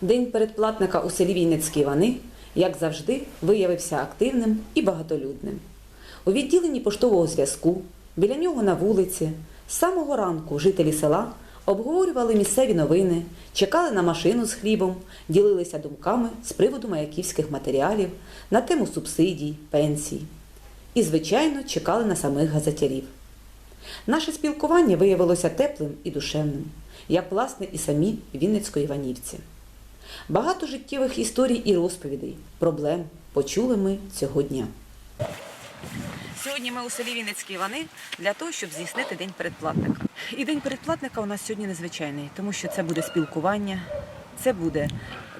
День передплатника у селі Вінницькі Івани, як завжди, виявився активним і багатолюдним. У відділенні поштового зв'язку, біля нього на вулиці, з самого ранку жителі села обговорювали місцеві новини, чекали на машину з хлібом, ділилися думками з приводу маяківських матеріалів на тему субсидій, пенсій. І, звичайно, чекали на самих газетярів. Наше спілкування виявилося теплим і душевним, як власне і самі Вінницько-Іванівці. Багато життєвих історій і розповідей, проблем почули ми цього дня. Сьогодні ми у селі Вінницькі Івани для того, щоб здійснити день передплатника. І день передплатника у нас сьогодні незвичайний, тому що це буде спілкування, це буде,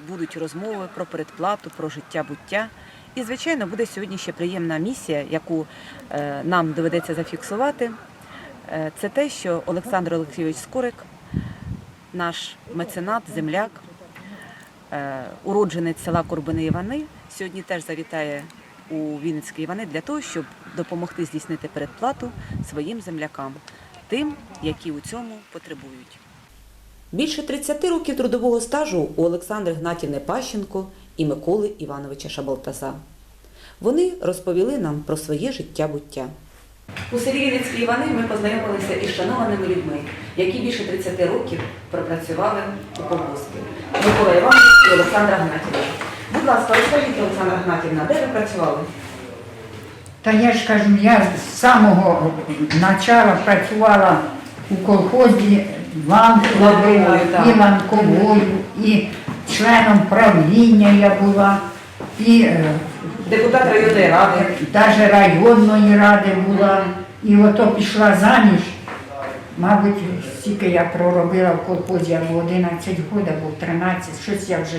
будуть розмови про передплату, про життя буття. І, звичайно, буде сьогодні ще приємна місія, яку е, нам доведеться зафіксувати. Е, це те, що Олександр Олексійович Скорик, наш меценат, земляк, уродженець села Корбини Івани, сьогодні теж завітає у Вінницькі Івани для того, щоб допомогти здійснити передплату своїм землякам, тим, які у цьому потребують. Більше 30 років трудового стажу у Олександри Гнатівни Пащенко і Миколи Івановича Шабалтаза. Вони розповіли нам про своє життя буття. У селі Вінницькі Івани ми познайомилися із шанованими людьми, які більше 30 років пропрацювали у колгоспі. Микола Іванович і Олександра Гнатівна. Будь ласка, розкажіть, Олександра Гнатівна, де ви працювали? Та я ж кажу, я з самого початку працювала у колхозі ланковою, Ланковою, так. і ланковою, і членом правління я була, і е, Депутат районної ради. навіть районної ради була. І ото пішла заміж. Мабуть, стільки я проробила в колхозі, або 11 років, або 13, щось я вже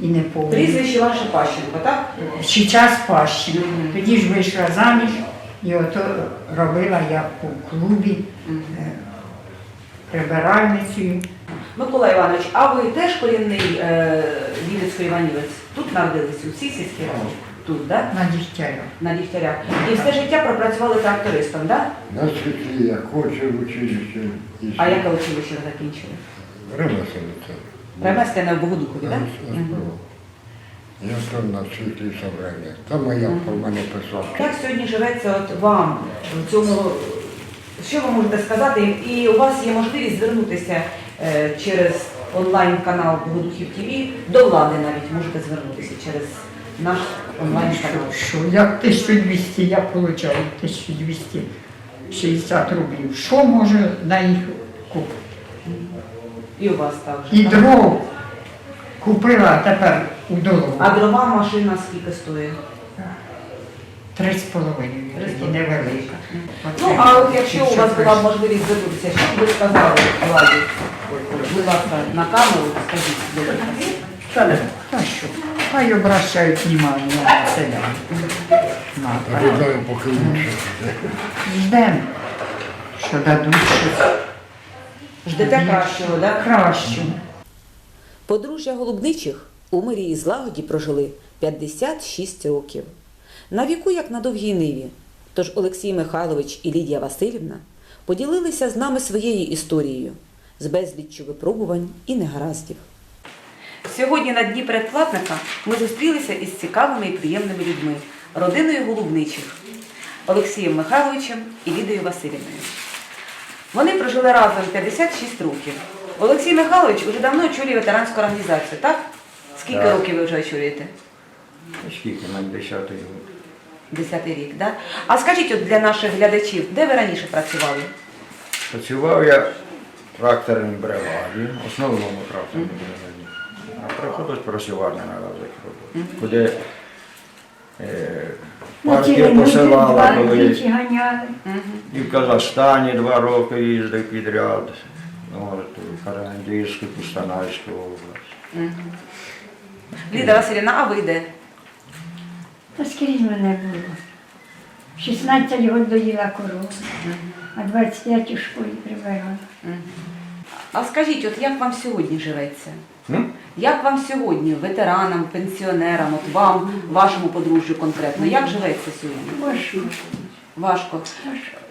і не пам'ятаю. Прізвище ваше Пащенко, так? Ще час. Мгм. Тоді ж вийшла заміж, і ото робила я у клубі е, прибиральницею. Микола Іванович, а ви теж корінний е, Вінницько-Іванівець? Тут народилися у цій сільській раді? Тут, так? на дігтяря. На Дігтярях. І все життя пропрацювали трактористом, так? На світлі, я хочу в училище. і А яке училище ви закінчили? Ремесленниця. Ремесленне в Богодухові, так? Я Я там на світлі собрання. Там моя про мене писав. Як сьогодні живеться от вам в цьому? Що ви можете сказати? І у вас є можливість звернутися е, через онлайн-канал Богодухів ТВ до влади навіть можете звернутися через наш онлайн-канал. Що я 1200, я отримала 1260 рублів. Що можу на їх купити? І у вас також. І так? дров купила тепер у дорогу. А дрова машина скільки стоїть? Три з половиною, тоді невелика. Ну, а от якщо у вас була можливість звернутися, що б ви сказали владі? Будь ласка, на камеру скажіть. та що? Хай обращають внимание на селян. На, Ожидаю, поки лучше. Ждем, що дадуть щось Ждете кращого, так? краще. Подружжя Голубничих у мирі і злагоді прожили 56 років. На віку, як на довгій ниві. Тож Олексій Михайлович і Лідія Васильівна поділилися з нами своєю історією з безліччю випробувань і негараздів. Сьогодні на дні передплатника ми зустрілися із цікавими і приємними людьми, родиною Голубничих, Олексієм Михайловичем і Лідією Васильівною. Вони прожили разом 56 років. Олексій Михайлович уже давно очолює ветеранську організацію, так? Скільки Так. років ви вже очолюєте? Скільки нам десятий год? Десятий рік, так? А скажіть от для наших глядачів, де ви раніше працювали? Працював я в тракторній бригаді, основному тракторній бригаді. А приходить працювати на роботи, куди е, партію посилала колись. І в Казахстані два роки їздив підряд. От, Карагандійську, Кустанайську область. Ліда Васильівна, а ви де? Та скрізь мене було. 16 років доїла корову, а 25 у школі прибирала. А скажіть, от як вам сьогодні живеться? М? Як вам сьогодні, ветеранам, пенсіонерам, от вам, вашому подружжю конкретно, як живеться сьогодні? Важко. Важко.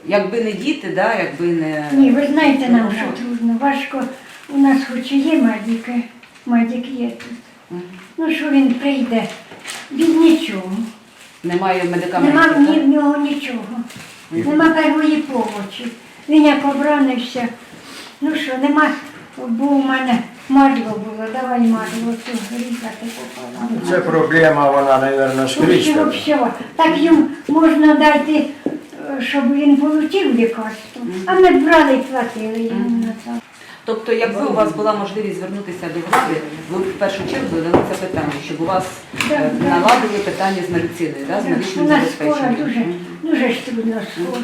Якби не діти, да, якби не. Ні, ви знаєте нам, що трудно. Важко. У нас хоч і є медики, медик є тут. Ну що він прийде? Він нічого. Немає медикаментів. в в нього нічого. Нема первої помочі. Він як обранився. Ну що, нема, бо у мене марло було, давай марло цю різати пополам. Це проблема, вона, мабуть, скрізь. Така. всього. Так їм можна дати, е, щоб він отримав лікарство. А ми брали і платили йому на це. Тобто, якби у вас була можливість звернутися до влади, ви в першу чергу задали це питання, щоб у вас е, да. наладили питання з медициною, да, з У медичним нас скоро забезпеченням. дуже, дуже ж трудно скоро.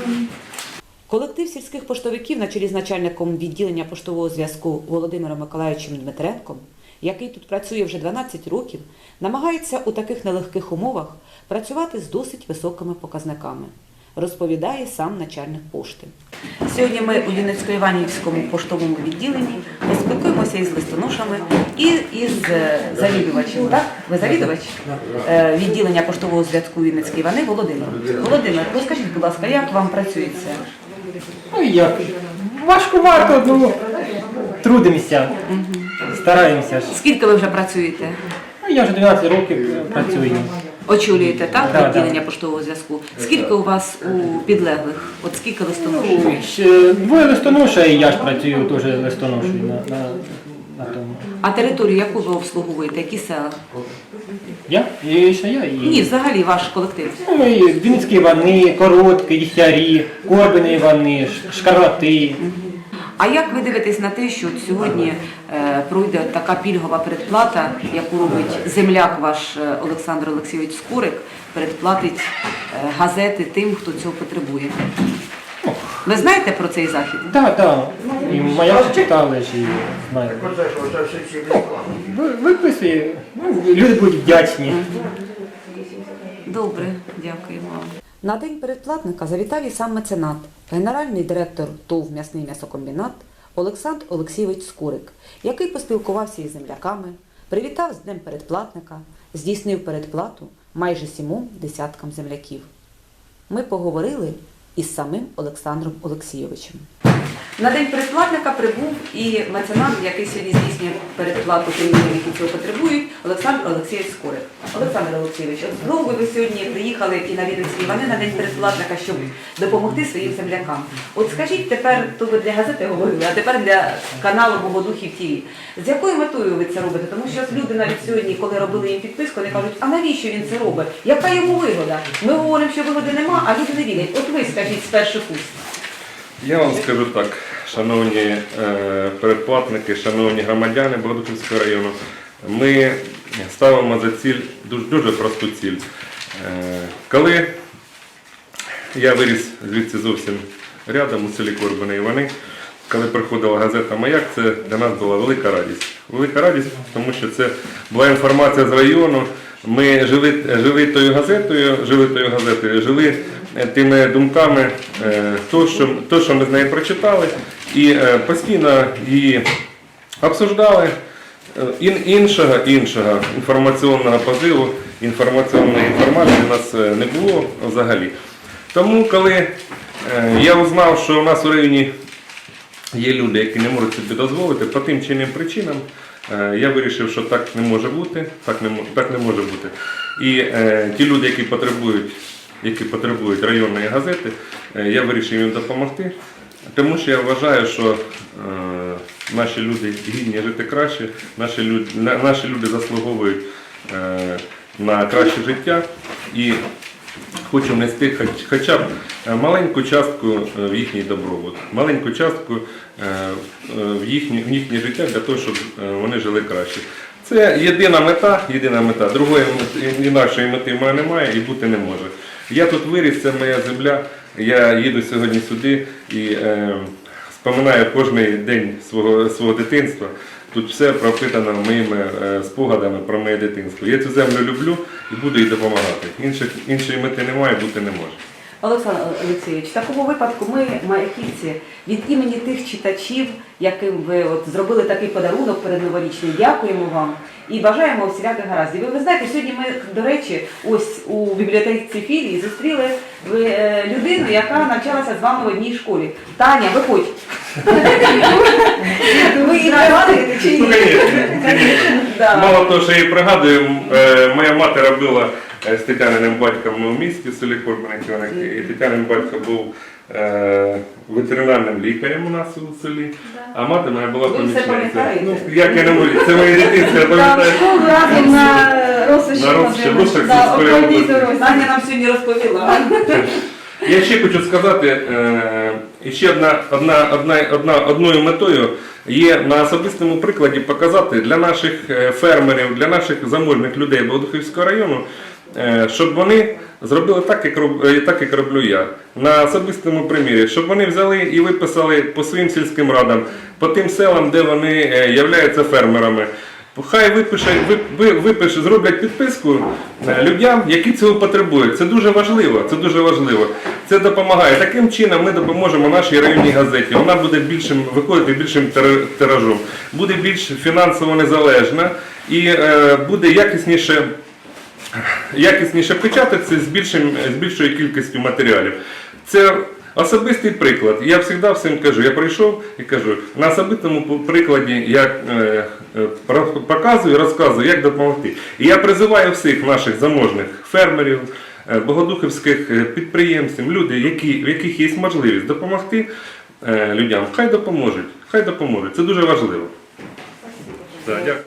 Колектив сільських поштовиків на чолі з начальником відділення поштового зв'язку Володимиром Миколаївичем Дмитренком, який тут працює вже 12 років, намагається у таких нелегких умовах працювати з досить високими показниками, розповідає сам начальник пошти. Сьогодні ми у Вінницько-Іванівському поштовому відділенні поспілкуємося із листоношами і із е, завідувачем. Так? Ви завідувач Е, відділення поштового зв'язку Вінницької Івани Володимир. Володимир, розкажіть, будь ласка, як вам працюється? Ну як? Важкувато, ну трудимося, стараємося ж. Скільки ви вже працюєте? Ну, я вже 12 років працюю. Очолюєте так Да, відділення да. поштового зв'язку? Скільки у вас у підлеглих? От скільки листоношів? Ще Двоє листоноша і я ж працюю теж листоношею на, на, на тому. А територію яку ви обслуговуєте? Які села? Я? І ще я і. Ні, взагалі ваш колектив. Ну, і Вінницькі Івани, Коротки, Дігтярі, Корбини Івани, Шкарлати. А як ви дивитесь на те, що от сьогодні е, пройде така пільгова передплата, яку робить земляк ваш е, Олександр Олексійович Скурик, передплатить е, газети тим, хто цього потребує? Ви знаєте про цей захід? Так, так. І маяк читали ж і знаю. Ви- Виписує. Ну, люди будуть вдячні. Добре, дякуємо вам. На день передплатника завітав і сам меценат, генеральний директор ТОВ М'ясний м'ясокомбінат Олександр Олексійович Скурик, який поспілкувався із земляками, привітав з днем передплатника, здійснив передплату майже сімом десяткам земляків. Ми поговорили із самим Олександром Олексійовичем. На день передплатника прибув і меценат, який сьогодні здійснює передплату тим людям, які цього потребують, Олександр Олексійович Скорик. Олександр Олексійович, от знову ви сьогодні приїхали і на Вінниці Івани на день передплатника, щоб допомогти своїм землякам. От скажіть тепер, то ви для газети говорили, а тепер для каналу Богодухів ТВ. З якою метою ви це робите? Тому що люди навіть сьогодні, коли робили їм підписку, вони кажуть, а навіщо він це робить? Яка йому вигода? Ми говоримо, що вигоди нема, а люди не вірять. От ви скажіть з перших уст. Я вам скажу так, шановні е, передплатники, шановні громадяни Богодухівського району, ми ставимо за ціль дуже, дуже просту ціль. Е, коли я виріс звідси зовсім рядом у селі Корбани Івани, коли приходила газета Маяк, це для нас була велика радість. Велика радість, тому що це була інформація з району. Ми жили, жили тою газетою, жили тою газетою, жили е, тими думками, то, що, то, що ми з нею прочитали, і е, постійно її обсуждали. Е, ін- Іншого, іншого інформаційного позиву, інформаційної інформації у нас е, не було взагалі. Тому, коли я узнав, що у нас у районі є люди, які не можуть собі дозволити, по тим чи іншим причинам, я вирішив, що так не може бути, так не, так не може бути. І е, ті люди, які потребують, які потребують районної газети, я вирішив їм допомогти. Тому що я вважаю, що е, наші люди гідні жити краще, наші люди, наші люди заслуговують е, на краще життя і хочу внести хоч, хоча б е, маленьку частку в їхній добробут, маленьку частку в їхнє, в їхнє життя для того, щоб вони жили краще. Це єдина мета, єдина мета. Другої інакшої мети в мене немає і бути не може. Я тут виріс, це моя земля. Я їду сьогодні сюди і е, споминаю кожен день свого, свого дитинства. Тут все пропитано моїми е, спогадами про моє дитинство. Я цю землю люблю і буду їй допомагати. Інших, іншої мети немає, бути не може. Олександр Олексійович, в такому випадку ми, маяківці, від імені тих читачів, яким ви от зробили такий подарунок передноворічний, дякуємо вам і бажаємо всіляких гараздів. Ви, ви знаєте, сьогодні ми, до речі, ось у бібліотеці філії зустріли ви, е, людину, яка навчалася з вами в одній школі. Таня, виходь. Ви її пригадуєте чи Ну, ні? Мало того, що я її пригадую, е, моя мати робила з Тетяниним батьком у місті в селі Корбаники, і Тетянин батько був е, ветеринарним лікарем у нас у селі, а мати моя була помічниця. Ну, як я не можу, це моє дитинство, я пам'ятаю. школу разом на На. Да, сільської області. дорозі. Таня нам сьогодні розповіла. Я ще хочу сказати, е, і ще одна, одна, одна, одна, одною метою є на особистому прикладі показати для наших е, фермерів, для наших заможних людей Богодухівського району, е, щоб вони зробили так, як, роб- е, так, як роблю я. На особистому примірі, щоб вони взяли і виписали по своїм сільським радам, по тим селам, де вони е, являються фермерами. Хай випише, ви- ви- випише, зроблять підписку е, людям, які цього потребують. Це дуже важливо. Це дуже важливо. Це допомагає. Таким чином ми допоможемо нашій районній газеті. Вона буде більшим виходити більшим тиражом, буде більш фінансово незалежна і е, буде якісніше. Якісніше печататися з, більшим, з більшою кількістю матеріалів. Це особистий приклад. Я завжди всім кажу, я прийшов і кажу, на особистому прикладі я е, е, показую, розказую, як допомогти. І я призиваю всіх наших заможних фермерів, е, богодухівських е, підприємців, люди, які, в яких є можливість допомогти е, людям, хай допоможуть. Хай допоможуть. Це дуже важливо. Так, дякую.